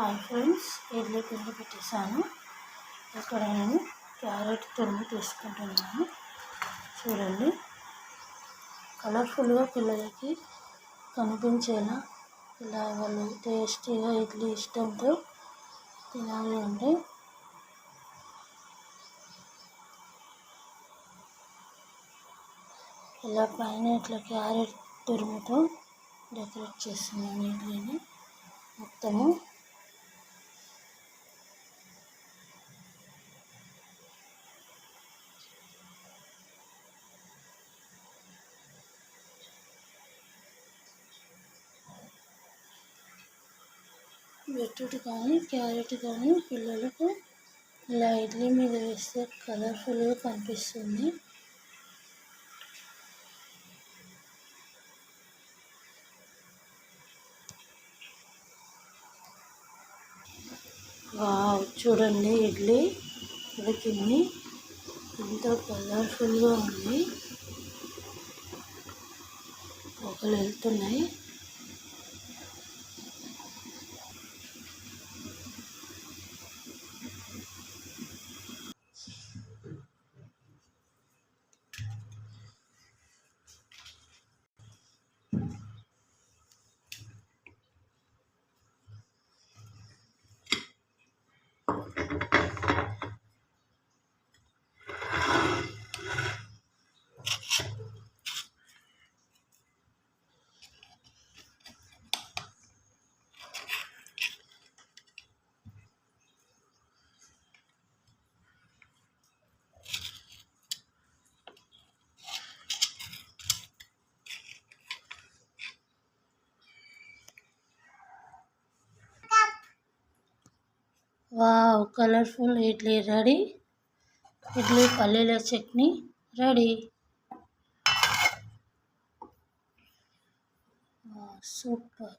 Hi friends idli పిండి పెట్టేశాను. ఇక్కడ నేను క్యారెట్ తురుము తీసుకుంటున్నాను. చూడండి. కలర్ఫుల్గా పిల్లలకి కనిపించేలా ఇలా వాళ్ళు టేస్టీగా ఇడ్లీ ఇష్టంతో తినాలి అంటే ఇలా పైన ఇట్లా క్యారెట్ తురుముతో డెకరేట్ చేస్తున్నాను ఇడ్లీని. మొత్తము బీట్రూట్ కానీ క్యారెట్ కానీ పిల్లలకు ఇలా ఇడ్లీ మీద వేస్తే కలర్ఫుల్గా కనిపిస్తుంది. వావ్ చూడండి ఇడ్లీ ఉడికింది. ఎంతో కలర్ఫుల్గా ఉంది. ఒకరు వెళ్తున్నాయి. wow colourful idli ready idli పల్లీల చట్నీ రెడీ సూపర్